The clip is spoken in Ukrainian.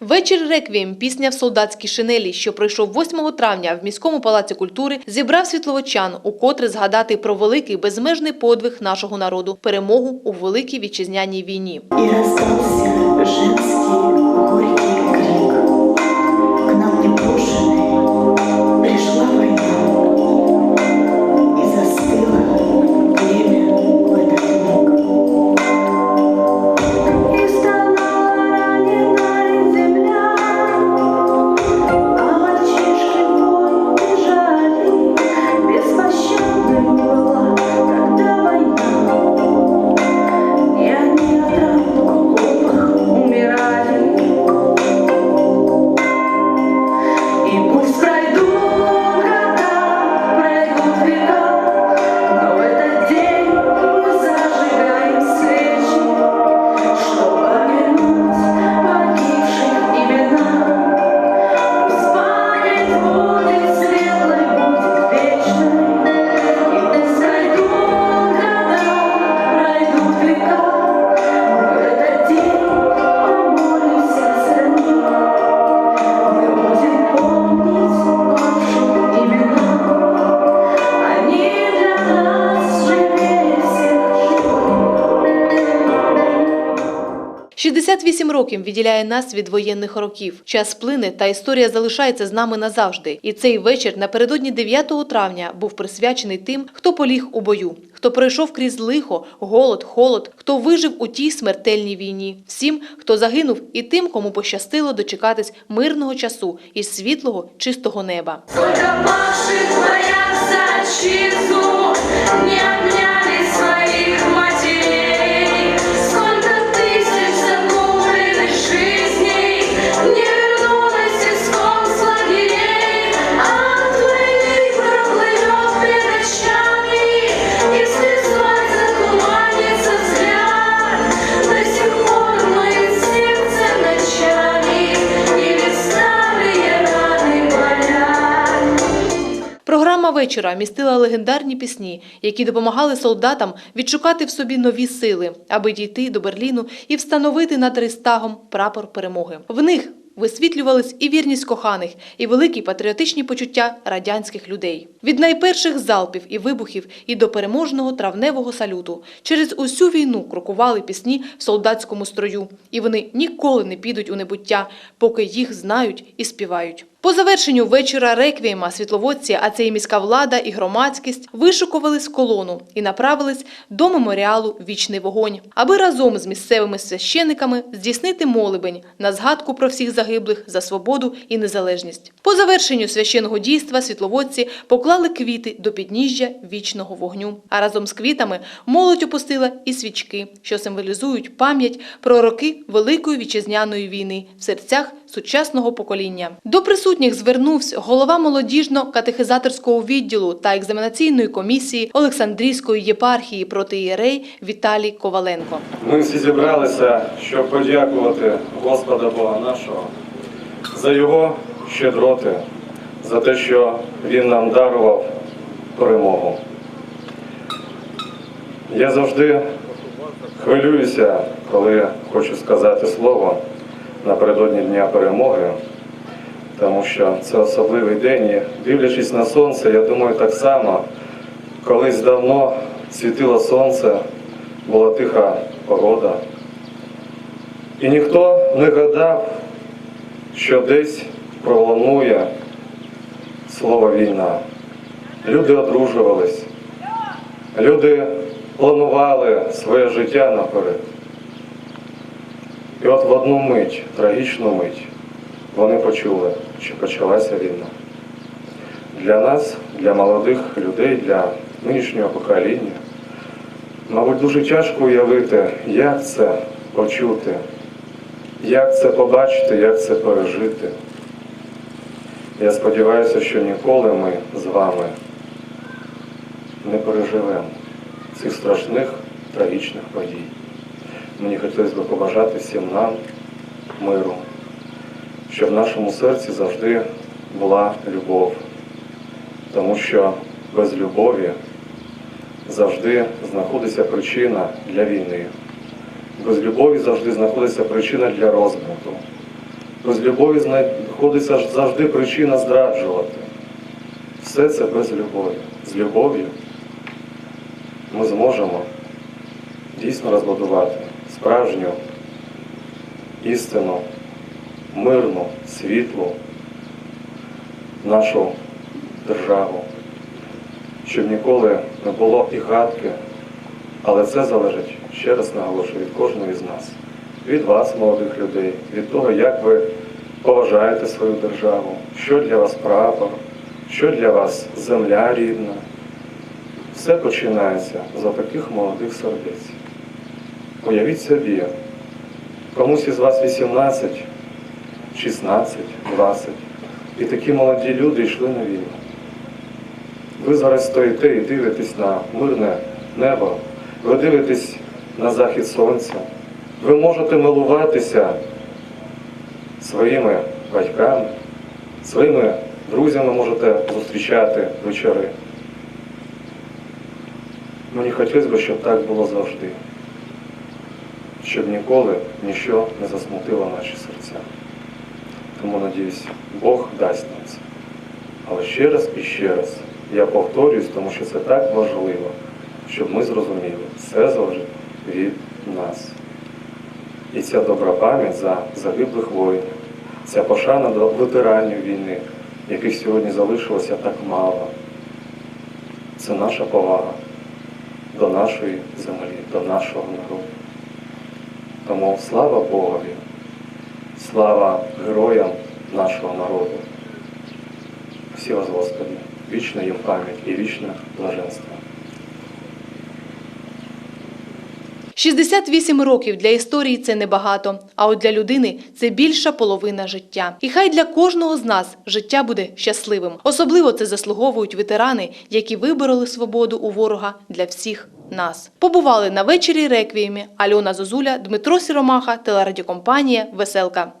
Вечір реквієм пісня в солдатській шинелі, що пройшов 8 травня в міському палаці культури, зібрав світловочан, укотре згадати про великий безмежний подвиг нашого народу, перемогу у великій вітчизняній війні. И 68 років відділяє нас від воєнних років. Час плине, та історія залишається з нами назавжди. І цей вечір напередодні 9 травня був присвячений тим, хто поліг у бою, хто пройшов крізь лихо, голод, холод, хто вижив у тій смертельній війні. Всім, хто загинув, і тим, кому пощастило дочекатись мирного часу і світлого, чистого неба. Сколько павших вояк за отчизну не Програма вечора містила легендарні пісні, які допомагали солдатам відшукати в собі нові сили, аби дійти до Берліну і встановити над Рейстагом прапор перемоги. В них висвітлювались і вірність коханих, і великі патріотичні почуття радянських людей. Від найперших залпів і вибухів і до переможного травневого салюту через усю війну крокували пісні в солдатському строю, і вони ніколи не підуть у небуття, поки їх знають і співають. По завершенню вечора реквієма світловодці, а це і міська влада, і громадськість вишукувались в колону і направились до меморіалу Вічний вогонь, аби разом з місцевими священиками здійснити молебень на згадку про всіх загиблих за свободу і незалежність. По завершенню священного дійства світловодці поклали квіти до підніжжя вічного вогню. А разом з квітами молодь опустила і свічки, що символізують пам'ять про роки Великої вітчизняної війни в серцях сучасного покоління. До присутніх звернувся голова молодіжно-катехизаторського відділу та екзаменаційної комісії Олександрійської єпархії протиєрей Віталій Коваленко. Ми всі зібралися, щоб подякувати Господа Бога нашого за Його щедроти, за те, що Він нам дарував перемогу. Я завжди хвилююся, коли хочу сказати слово напередодні Дня перемоги, тому що це особливий день. І дивлячись на сонце, я думаю, так само колись давно світило сонце, була тиха погода. І ніхто не гадав, що десь пролунує слово війна. Люди одружувались, люди планували своє життя наперед. І от в одну мить, трагічну мить, вони почули, що почалася війна. Для нас, для молодих людей, для нинішнього покоління, мабуть, дуже тяжко уявити, як це почути, як це побачити, як це пережити. Я сподіваюся, що ніколи ми з вами не переживемо цих страшних трагічних подій. Мені хотілося б побажати всім нам миру, щоб в нашому серці завжди була любов, тому що без любові завжди знаходиться причина для війни. Без любові завжди знаходиться причина для розбрату. Без любові знаходиться завжди причина зраджувати. Все це без любові. З любов'ю ми зможемо дійсно розбудувати справжню істину, мирну, світлу нашу державу, щоб ніколи не було і гадки, але це залежить, ще раз наголошую, від кожного з нас, від вас, молодих людей, від того, як ви поважаєте свою державу, що для вас прапор, що для вас земля рідна. Все починається за таких молодих сердець. Уявіть собі, комусь із вас 18, 16, 20, і такі молоді люди йшли на війну. Ви зараз стоїте і дивитесь на мирне небо, ви дивитесь на захід сонця. Ви можете милуватися своїми батьками, своїми друзями можете зустрічати вечори. Мені хотілося б, щоб так було завжди, щоб ніколи ніщо не засмутило наші серця. Тому, надіюсь, Бог дасть нам це. Але ще раз і ще раз я повторююсь, тому що це так важливо, щоб ми зрозуміли, все залежить від нас. І ця добра пам'ять за загиблих воїнів, ця пошана до ветеранів війни, яких сьогодні залишилося так мало. Це наша повага до нашої землі, до нашого народу. Тому слава Богові, слава героям нашого народу. Всі вас, Господи, вічна їм пам'ять і вічне блаженство. 68 років для історії це небагато, а от для людини це більша половина життя. І хай для кожного з нас життя буде щасливим. Особливо це заслуговують ветерани, які вибороли свободу у ворога для всіх нас. Побували на вечорі реквіємі Альона Зозуля, Дмитро Сіромаха, телерадіокомпанія Веселка.